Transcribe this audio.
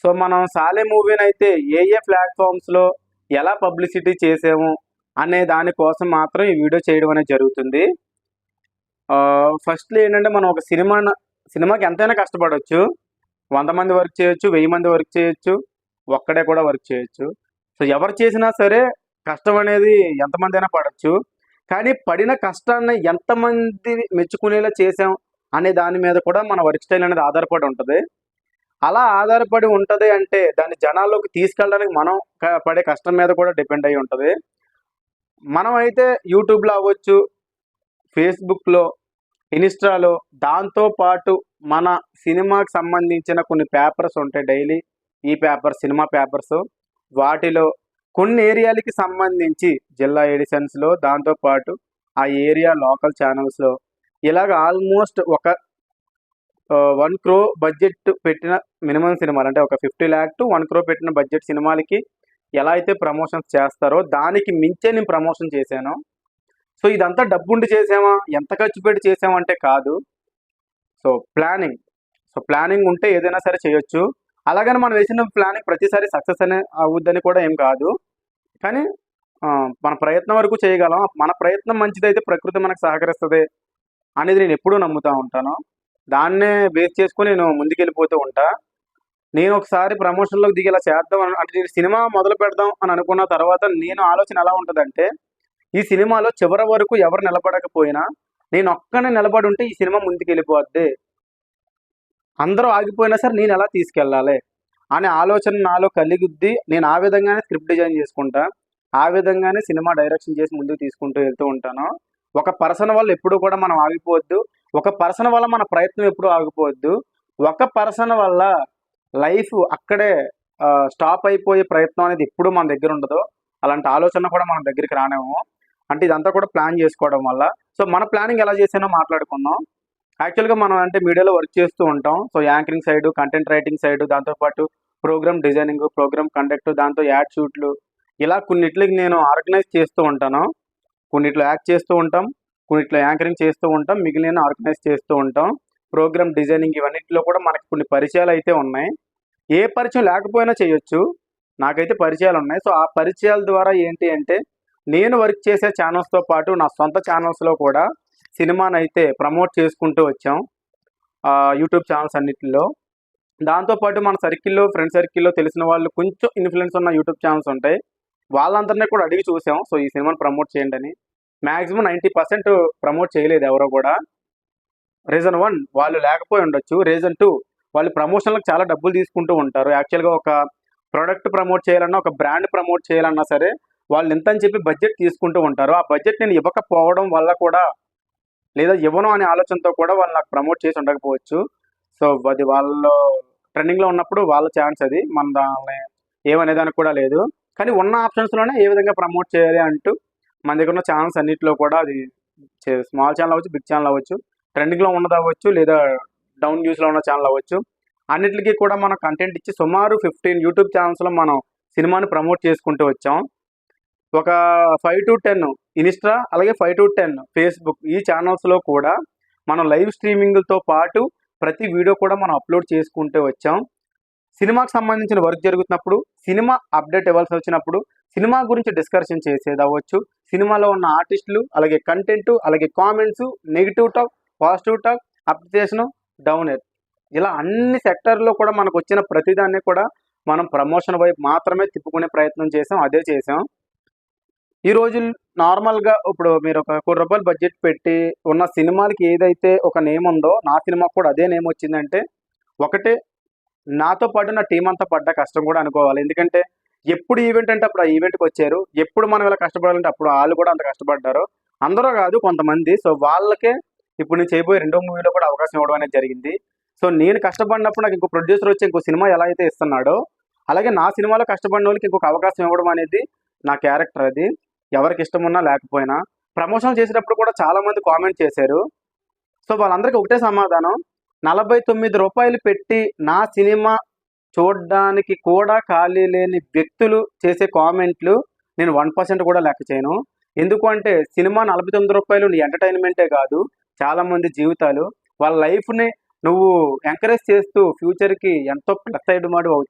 So మనం సాలే మూవీని అయితే ఏ ఏ ప్లాట్ఫామ్స్లో ఎలా పబ్లిసిటీ చేసాము అనే దానికోసం మాత్రం ఈ వీడియో చేయడం అనేది జరుగుతుంది. ఫస్ట్లో ఏంటంటే మనం ఒక సినిమా సినిమాకి ఎంతైనా కష్టపడవచ్చు వంద మంది వర్క్ చేయొచ్చు వెయ్యి మంది వర్క్ చేయొచ్చు ఒక్కడే కూడా వర్క్ చేయొచ్చు. సో ఎవరు చేసినా సరే కష్టం అనేది ఎంతమంది అయినా పడవచ్చు కానీ పడిన కష్టాన్ని ఎంతమంది మెచ్చుకునేలా చేసాం అనే దాని మీద కూడా మన వర్క్ స్టైల్ అనేది ఆధారపడి ఉంటుంది. అలా ఆధారపడి ఉంటుంది అంటే దాన్ని జనాల్లోకి తీసుకెళ్ళడానికి మనం క- పడే కష్టం మీద కూడా డిపెండ్ అయి ఉంటుంది. మనం అయితే యూట్యూబ్లో అవ్వచ్చు ఫేస్బుక్లో ఇన్స్టాలో దాంతోపాటు మన సినిమాకి సంబంధించిన కొన్ని పేపర్స్ ఉంటాయి డైలీ. ఈ పేపర్ సినిమా పేపర్స్. వాటిలో కొన్ని ఏరియాలకి సంబంధించి జిల్లా ఎడిషన్స్లో దాంతోపాటు ఆ ఏరియా లోకల్ ఛానల్స్లో ఇలాగ ఆల్మోస్ట్ ఒక వన్ క్రో బడ్జెట్ పెట్టిన మినిమం సినిమాలు అంటే ఒక fifty lakh to one crore పెట్టిన బడ్జెట్ సినిమాలకి ఎలా అయితే ప్రమోషన్స్ చేస్తారో దానికి మించే నేను ప్రమోషన్ చేశాను. సో ఇదంతా డబ్బుండి చేసామా? ఎంత ఖర్చు పెట్టి చేసామంటే కాదు. So planning. సో ప్లానింగ్ ఉంటే ఏదైనా సరే చేయొచ్చు. అలాగని మనం వేసిన ప్లానింగ్ ప్రతిసారి సక్సెస్ అనే అవుద్దని కూడా ఏం కాదు. కానీ మన ప్రయత్నం వరకు చేయగలం. మన ప్రయత్నం మంచిదైతే ప్రకృతి మనకు సహకరిస్తుంది అనేది నేను ఎప్పుడూ నమ్ముతూ ఉంటాను. దాన్నే బేస్ చేసుకుని నేను ముందుకెళ్ళిపోతూ ఉంటా. నేను ఒకసారి ప్రమోషన్లోకి దిగేలా చేద్దాం అని- అంటే నేను సినిమా మొదలు పెడదాం అని అనుకున్న తర్వాత నేను ఆలోచన ఎలా ఉంటుందంటే ఈ సినిమాలో చివరి వరకు ఎవరు నిలబడకపోయినా నేను ఒక్కనే నిలబడి ఉంటే ఈ సినిమా ముందుకెళ్ళిపోద్ది. అందరూ ఆగిపోయినా సరే నేను ఎలా తీసుకెళ్ళాలి? అనే ఆలోచన నాలో కలిగిద్ది. నేను ఆ విధంగానే స్క్రిప్ట్ డిజైన్ చేసుకుంటా. ఆ విధంగానే సినిమా డైరెక్షన్ చేసి ముందుకు తీసుకుంటూ వెళ్తూ ఉంటాను. ఒక పర్సన్ వల్ల ఎప్పుడు కూడా మనం ఆగిపోవద్దు. ఒక పర్సన్ వల్ల మన ప్రయత్నం ఎప్పుడు ఆగిపోవద్దు. ఒక పర్సన్ వల్ల లైఫ్ అక్కడే స్టాప్ అయిపోయే ప్రయత్నం అనేది ఎప్పుడు మన దగ్గర ఉండదు. అలాంటి ఆలోచన కూడా మన దగ్గరికి రానేమో అంటే ఇదంతా కూడా ప్లాన్ చేసుకోవడం వల్ల. సో మన ప్లానింగ్ ఎలా చేసానో మాట్లాడుకుందాం. యాక్చువల్గా మనం అంటే మీడియాలో వర్క్ చేస్తూ ఉంటాం. So anchoring side content writing side దాంతోపాటు ప్రోగ్రామ్ డిజైనింగ్ ప్రోగ్రామ్ కండక్ట్ దాంతో యాడ్ షూట్లు ఇలా కొన్నిట్లకి నేను ఆర్గనైజ్ చేస్తూ ఉంటాను. కొన్నిట్లో యాక్ట్ చేస్తూ ఉంటాం. కొన్నిట్లో యాంకరింగ్ చేస్తూ ఉంటాం మిగిలిన ఆర్గనైజ్ చేస్తూ ఉంటాం. ప్రోగ్రామ్ డిజైనింగ్ ఇవన్నిటిలో కూడా మనకి కొన్ని పరిచయాలు అయితే ఉన్నాయి. ఏ పరిచయం లేకపోయినా చేయొచ్చు. నాకైతే పరిచయాలు ఉన్నాయి. సో ఆ పరిచయాల ద్వారా ఏంటి అంటే నేను వర్క్ చేసే ఛానల్స్తో పాటు నా సొంత ఛానల్స్లో కూడా సినిమాను అయితే ప్రమోట్ చేసుకుంటూ వచ్చాం. యూట్యూబ్ ఛానల్స్ అన్నిటిలో. దాంతోపాటు మన సర్కిల్లో ఫ్రెండ్ సర్కిల్లో తెలిసిన వాళ్ళు కొంచెం ఇన్ఫ్లుయెన్స్ ఉన్న యూట్యూబ్ ఛానల్స్ ఉంటాయి. వాళ్ళందరినీ కూడా అడిగి చూసాం. సో ఈ సినిమాని ప్రమోట్ చేయండి అని. మ్యాక్సిమం నైంటీ పర్సెంట్ ప్రమోట్ చేయలేదు ఎవరో కూడా. రీజన్ వన్ వాళ్ళు లేకపోయి ఉండొచ్చు. రీజన్ టూ వాళ్ళు ప్రమోషన్లకు చాలా డబ్బులు తీసుకుంటూ ఉంటారు. యాక్చువల్గా ఒక ప్రోడక్ట్ ప్రమోట్ చేయాలన్నా ఒక బ్రాండ్ ప్రమోట్ చేయాలన్నా సరే వాళ్ళు ఎంత అని చెప్పి బడ్జెట్ తీసుకుంటూ ఉంటారు. ఆ బడ్జెట్ నేను ఇవ్వకపోవడం వల్ల కూడా లేదా ఇవ్వను అనే ఆలోచనతో కూడా వాళ్ళు నాకు ప్రమోట్ చేసి ఉండకపోవచ్చు. సో అది వాళ్ళు ట్రెండింగ్లో ఉన్నప్పుడు వాళ్ళ ఛాన్స్ అది. మన దాన్ని ఏమనేదానికి కూడా లేదు. కానీ ఉన్న ఆప్షన్స్లోనే ఏ విధంగా ప్రమోట్ చేయాలి అంటూ మన దగ్గర ఉన్న ఛానల్స్ అన్నింటిలో కూడా అది స్మాల్ ఛానల్ అవ్వచ్చు బిగ్ ఛానల్ అవ్వచ్చు ట్రెండింగ్లో ఉన్నది అవ్వచ్చు లేదా డౌన్ న్యూస్లో ఉన్న ఛానల్ అవ్వచ్చు. అన్నిటికీ కూడా మనం కంటెంట్ ఇచ్చి సుమారు ఫిఫ్టీన్ యూట్యూబ్ ఛానల్స్లో మనం సినిమాని ప్రమోట్ చేసుకుంటూ వచ్చాం. ఒక ఫైవ్ టు టెన్ ఇన్స్టా అలాగే ఫైవ్ టు టెన్ ఫేస్బుక్ ఈ ఛానల్స్లో కూడా మనం లైవ్ స్ట్రీమింగ్తో పాటు ప్రతి వీడియో కూడా మనం అప్లోడ్ చేసుకుంటూ వచ్చాం. సినిమాకి సంబంధించిన వర్క్ జరుగుతున్నప్పుడు సినిమా అప్డేట్ ఇవ్వాల్సి వచ్చినప్పుడు సినిమా గురించి డిస్కషన్ చేసేది అవ్వచ్చు. సినిమాలో ఉన్న ఆర్టిస్టులు అలాగే కంటెంట్ అలాగే comments negative talk positive talk appreciation down ఇలా అన్ని సెక్టర్లో కూడా మనకు వచ్చిన ప్రతిదాన్ని కూడా మనం ప్రమోషన్ వైపు మాత్రమే తిప్పుకునే ప్రయత్నం చేసాం అదే చేసాం. ఈ రోజు నార్మల్గా ఇప్పుడు మీరు ఒక కోటి రూపాయలు బడ్జెట్ పెట్టి ఉన్న సినిమాలకి ఏదైతే ఒక నేమ్ ఉందో నా సినిమాకి కూడా అదే నేమ్ వచ్చిందంటే ఒకటే నాతో పాటు నా టీం అంతా పడ్డ కష్టం కూడా అనుకోవాలి. ఎందుకంటే ఎప్పుడు ఈవెంట్ అంటే అప్పుడు ఆ ఈవెంట్కి వచ్చారు. ఎప్పుడు మనం ఇలా కష్టపడాలంటే అప్పుడు వాళ్ళు కూడా అంత కష్టపడ్డారు. అందరూ కాదు కొంతమంది. సో వాళ్ళకే ఇప్పుడు నేను చేయబోయే రెండో మూవీలో కూడా అవకాశం ఇవ్వడం అనేది జరిగింది. సో నేను కష్టపడినప్పుడు నాకు ఇంకో ప్రొడ్యూసర్ వచ్చి ఇంకో సినిమా ఎలా అయితే ఇస్తున్నాడో అలాగే నా సినిమాలో కష్టపడిన వాళ్ళకి ఇంకొక అవకాశం ఇవ్వడం అనేది నా క్యారెక్టర్ అది. ఎవరికి ఇష్టం ఉన్నా లేకపోయినా. ప్రమోషన్ చేసేటప్పుడు కూడా చాలా మంది కామెంట్ చేశారు. సో వాళ్ళందరికీ ఒకటే సమాధానం. నలభై తొమ్మిది రూపాయలు పెట్టి నా సినిమా చూడడానికి కూడా ఖాళీ లేని వ్యక్తులు చేసే కామెంట్లు నేను వన్ పర్సెంట్ కూడా లెక్క చేయను. ఎందుకు అంటే సినిమా నలభై తొమ్మిది రూపాయలు నీ ఎంటర్టైన్మెంటే కాదు చాలా మంది జీవితాలు. వాళ్ళ లైఫ్ని నువ్వు ఎంకరేజ్ చేస్తూ ఫ్యూచర్కి ఎంతో ప్లస్ సైడ్ మాడు అవుతుంది